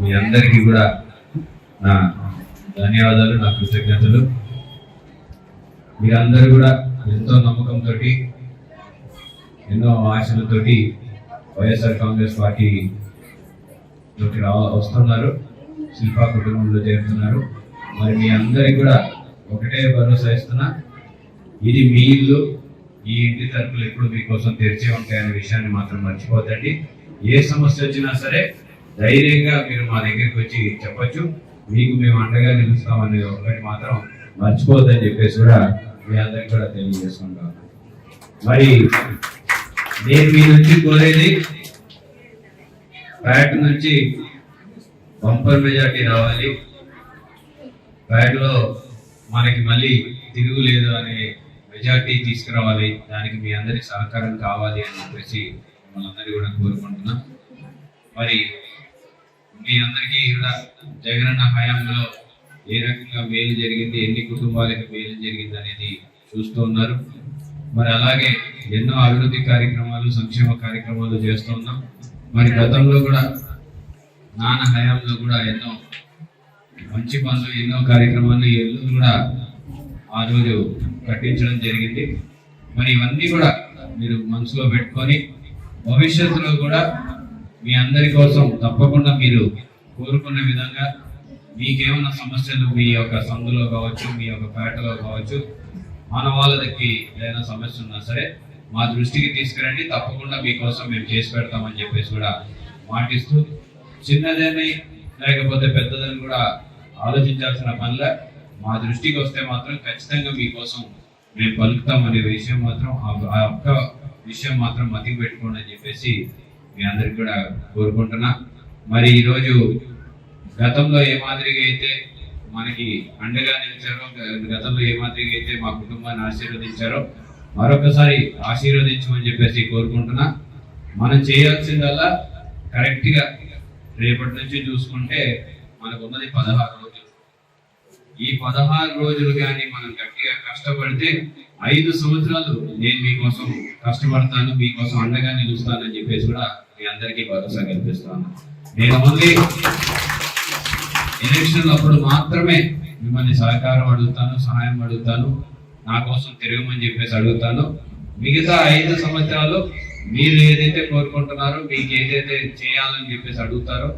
మీ అందరికీ కూడా నా ధన్యవాదాలు నా కృతజ్ఞతలు. మీరందరూ కూడా ఎంతో నమ్మకంతో ఎన్నో ఆశలతోటి వైఎస్ఆర్ కాంగ్రెస్ పార్టీ రావ రా వస్తున్నారు. శిల్పా కుటుంబంలో చేరుతున్నారు. మరి మీ అందరికి కూడా ఒకటే భరోసా ఇస్తున్నా. ఇది మీ ఇల్లు ఈ ఇంటి తలుపులు ఎప్పుడు మీకోసం తెరిచే ఉంటాయనే విషయాన్ని మాత్రం మర్చిపోతండి ఏ సమస్య వచ్చినా సరే ధైర్యంగా మీరు మా దగ్గరికి వచ్చి చెప్పొచ్చు. మీకు మేము అండగా నిలుస్తామనేది ఒకటి మాత్రం మర్చిపోద్దని చెప్పేసి కూడా మీ అందరికి కూడా తెలియజేసుకుంటాం మరి నేను మీ నుంచి కోరేది ప్యాట్ నుంచి బంపర్ మెజార్టీ రావాలి. ప్యాట్లో మనకి మళ్ళీ తిరుగులేదు అనే మెజార్టీ తీసుకురావాలి. దానికి మీ అందరి సహకారం కావాలి అని చెప్పేసి మిమ్మల్ని అందరినీ కూడా కోరుకుంటున్నాం. మరి మీ అందరికీ కూడా జగనన్న హయాంలో ఏ రకంగా మేలు జరిగింది ఎన్ని కుటుంబాలకు మేలు జరిగింది అనేది చూస్తూ ఉన్నారు. మరి అలాగే ఎన్నో అభివృద్ధి కార్యక్రమాలు సంక్షేమ కార్యక్రమాలు చేస్తూ ఉన్నాం. మరి గతంలో కూడా నాన్న హయాంలో కూడా ఎన్నో మంచి పనులు ఎన్నో కార్యక్రమాలు ఈ కూడా ఆ రోజు కట్టించడం జరిగింది. మరి ఇవన్నీ కూడా మీరు మనసులో పెట్టుకొని భవిష్యత్తులో కూడా మీ అందరి కోసం తప్పకుండా మీరు కోరుకున్న విధంగా మీకేమైనా సమస్యలు మీ యొక్క సందులో కావచ్చు మీ యొక్క పేటలో కావచ్చు మానవాళికి ఏదైనా సమస్య ఉన్నా సరే మా దృష్టికి తీసుకురండి. తప్పకుండా మీకోసం మేము చేసి పెడతామని చెప్పేసి కూడా మాటిస్తూ చిన్నదని లేకపోతే పెద్దదని కూడా ఆలోచించాల్సిన పనిలే. మా దృష్టికి వస్తే మాత్రం ఖచ్చితంగా మీకోసం మేము పలుకుతాం అనే విషయం మాత్రం ఆ- ఆ ఒక్క విషయం మాత్రం మతికి పెట్టుకోండి అని చెప్పేసి మీ అందరికి కూడా కోరుకుంటున్నా. మరి ఈరోజు గతంలో ఏ మాదిరిగా అయితే మనకి అండగా నిలిచారో గతంలో ఏ మాదిరిగా అయితే మా కుటుంబాన్ని ఆశీర్వదించారో మరొకసారి ఆశీర్వదించమని చెప్పేసి కోరుకుంటున్నా. మనం చేయాల్సిందల్లా కరెక్ట్గా రేపటి నుంచి చూసుకుంటే మనకు ఉన్నది పదహారు రోజులు. ఈ పదహారు రోజులు కానీ మనం గట్టిగా కష్టపడితే ఐదు సంవత్సరాలు నేను మీకోసం కష్టపడతాను మీకోసం అండగా నిలుస్తానని చెప్పేసి కూడా మీ అందరికీ భరోసా కల్పిస్తాను. నేను ఓన్లీ ఎలక్షన్ అప్పుడు మాత్రమే మిమ్మల్ని సహకారం అడుగుతాను సహాయం అడుగుతాను నా కోసం తిరగమని చెప్పేసి అడుగుతాను. మిగతా ఐదు సంవత్సరాలు మీరు ఏదైతే కోరుకుంటున్నారో మీకు ఏదైతే చేయాలని చెప్పేసి అడుగుతారో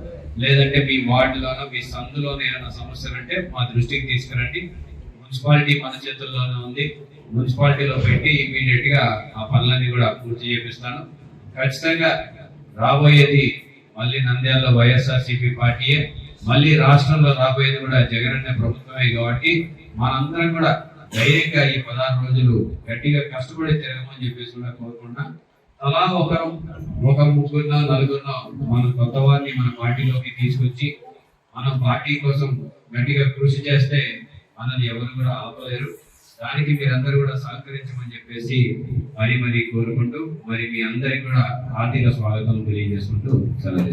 లేదంటే మీ వార్డులోనో మీ సందులోనో ఏమైనా సమస్యలు అంటే మా దృష్టికి తీసుకురండి. మున్సిపాలిటీ మన చేతుల్లోనే ఉంది. మున్సిపాలిటీలో పెట్టి ఇమీడియట్గా ఆ పనులన్నీ కూడా పూర్తి చేపిస్తాను. ఖచ్చితంగా రాబోయేది మళ్ళీ నంద్యాలలో వైఎస్ఆర్సీపీ పార్టీయే. మళ్ళీ రాష్ట్రంలో రాబోయేది కూడా జగనన్న ప్రభుత్వమే కాబట్టి మనందరం కూడా ధైర్యంగా ఈ పదహారు రోజులు గట్టిగా కష్టపడి తిరగమని చెప్పేసి కూడా కోరుకున్నా అలా ఒకరు ఒక ముగ్గురునో నలుగురునో మన కొత్త వారిని మన పార్టీలోకి తీసుకొచ్చి మనం పార్టీ కోసం గట్టిగా కృషి చేస్తే మనల్ని ఎవరు కూడా ఆపలేరు. దానికి మీరందరూ కూడా సహకరించమని చెప్పేసి మరి మరి కోరుకుంటూ మరి మీ అందరికి కూడా ఆర్థిక స్వాగతం తెలియజేసుకుంటూ సెలవు